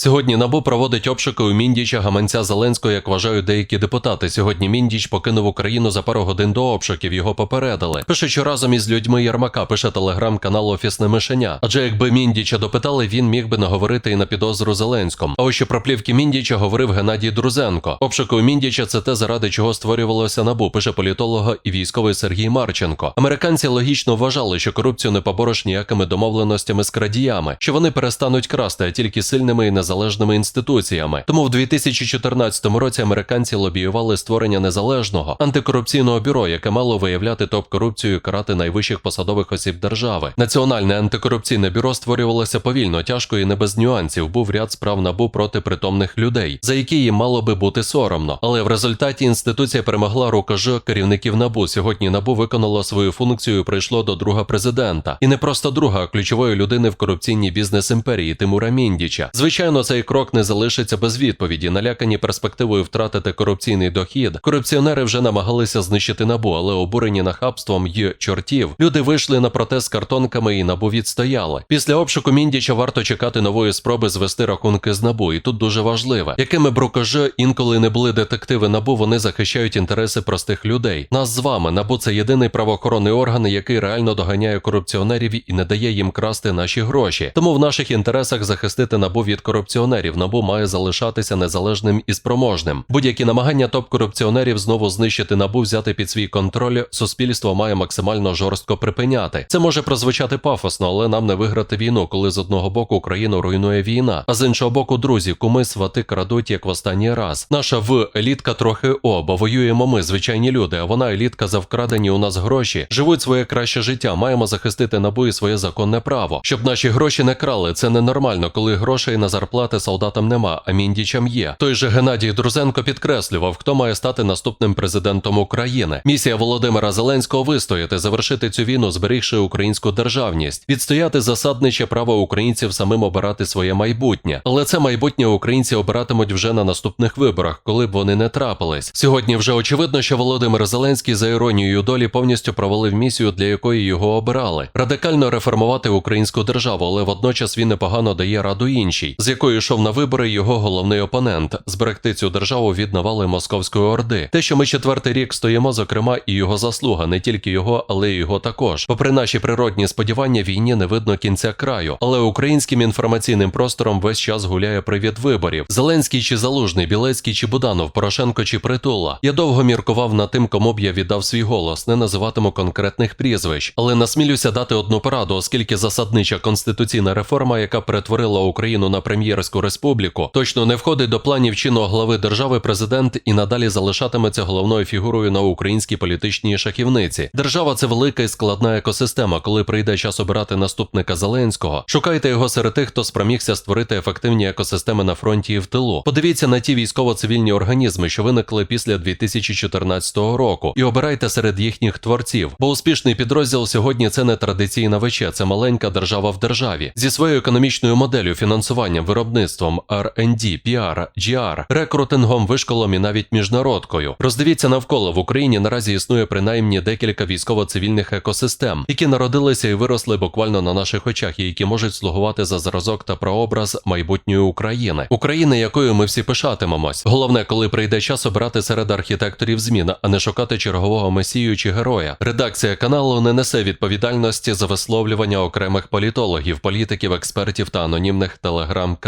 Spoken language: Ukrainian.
Сьогодні НАБУ проводить обшуки у Міндіча гаманця Зеленського, як вважають деякі депутати. Сьогодні Міндіч покинув Україну за пару годин до обшуків. Його попередили. Пише, що разом із людьми Ярмака пише телеграм-канал Офісне Мишеня. Адже якби Міндіча допитали, він міг би наговорити і на підозру Зеленському. А ось що про плівки Міндіча говорив Геннадій Друзенко. Обшуки у Міндіча це те, заради чого створювалося НАБУ, пише політолога і військовий Сергій Марченко. Американці логічно вважали, що корупцію не побориш ніякими домовленостями з крадіями, що вони перестануть красти, а тільки сильними і незалежними інституціями. Тому в 2014 році американці лобіювали створення незалежного антикорупційного бюро, яке мало виявляти топ-корупцію і карати найвищих посадових осіб держави. Національне антикорупційне бюро створювалося повільно, тяжко і не без нюансів. Був ряд справ набу проти притомних людей, за які їм мало би бути соромно. Але в результаті інституція перемогла рукож керівників набу. Сьогодні набу виконало свою функцію. і Прийшло до друга президента, і не просто друга, а ключової людини в корупційній бізнес імперії Тимура Міндіча. Звичайно, цей крок не залишиться без відповіді. Налякані перспективою втратити корупційний дохід. Корупціонери вже намагалися знищити набу, але обурені нахабством й чортів. Люди вийшли на протест з картонками і набу відстояли. Після обшуку Міндіча варто чекати нової спроби звести рахунки з набу. І тут дуже важливе, якими б інколи не були детективи набу, вони захищають інтереси простих людей. Нас з вами набу це єдиний правоохоронний орган, який реально доганяє корупціонерів і не дає їм красти наші гроші. Тому в наших інтересах захистити набу від корупціонерів. Набу має залишатися незалежним і спроможним. Будь-які намагання топ-корупціонерів знову знищити набу, взяти під свій контроль, суспільство має максимально жорстко припиняти. Це може прозвучати пафосно, але нам не виграти війну, коли з одного боку Україну руйнує війна, а з іншого боку, друзі, куми свати крадуть як в останній раз. Наша в елітка трохи о, бо воюємо ми, звичайні люди. А вона елітка за вкрадені у нас гроші, живуть своє краще життя. Маємо захистити набу і своє законне право, щоб наші гроші не крали. Це ненормально, коли грошей на зарплати солдатам нема, а міндічам є. Той же Геннадій Друзенко підкреслював, хто має стати наступним президентом України. Місія Володимира Зеленського вистояти, завершити цю війну, зберігши українську державність, відстояти засадниче право українців самим обирати своє майбутнє. Але це майбутнє українці обиратимуть вже на наступних виборах, коли б вони не трапились. Сьогодні вже очевидно, що Володимир Зеленський за іронією долі повністю провалив місію, для якої його обирали. Радикально реформувати українську державу, але водночас він непогано дає раду іншій, з якою йшов на вибори його головний опонент зберегти цю державу від навали московської орди. Те, що ми четвертий рік стоїмо, зокрема, і його заслуга, не тільки його, але й його також. Попри наші природні сподівання, війні не видно кінця краю, але українським інформаційним простором весь час гуляє привід виборів. Зеленський чи Залужний, Білецький чи Буданов, Порошенко чи Притула. Я довго міркував над тим, кому б я віддав свій голос, не називатиму конкретних прізвищ, але насмілюся дати одну пораду, оскільки засаднича конституційна реформа, яка перетворила Україну на прем'єрську республіку, точно не входить до планів чинного глави держави. Президент і надалі залишатиметься головною фігурою на українській політичній шахівниці. Держава це велика і складна екосистема. Коли прийде час обирати наступника Зеленського, шукайте його серед тих, хто спромігся створити ефективні екосистеми на фронті і в тилу. Подивіться на ті військово-цивільні організми, що виникли після 2014 року, і обирайте серед їхніх творців. Бо успішний підрозділ сьогодні це не традиційна вече, це маленька держава в державі зі своєю економічною моделлю, фінансуванням, виробництвом, R&D, PR, GR, рекрутингом, вишколом і навіть міжнародкою. Роздивіться навколо в Україні наразі існує принаймні декілька військово-цивільних екосистем, які народилися і виросли буквально на наших очах, і які можуть слугувати за зразок та прообраз майбутньої України, України, якою ми всі пишатимемось. Головне, коли прийде час обирати серед архітекторів змін, а не шукати чергового месію чи героя. Редакція каналу не несе відповідальності за висловлювання окремих політологів, політиків, експертів та анонімних телеграм-каналів.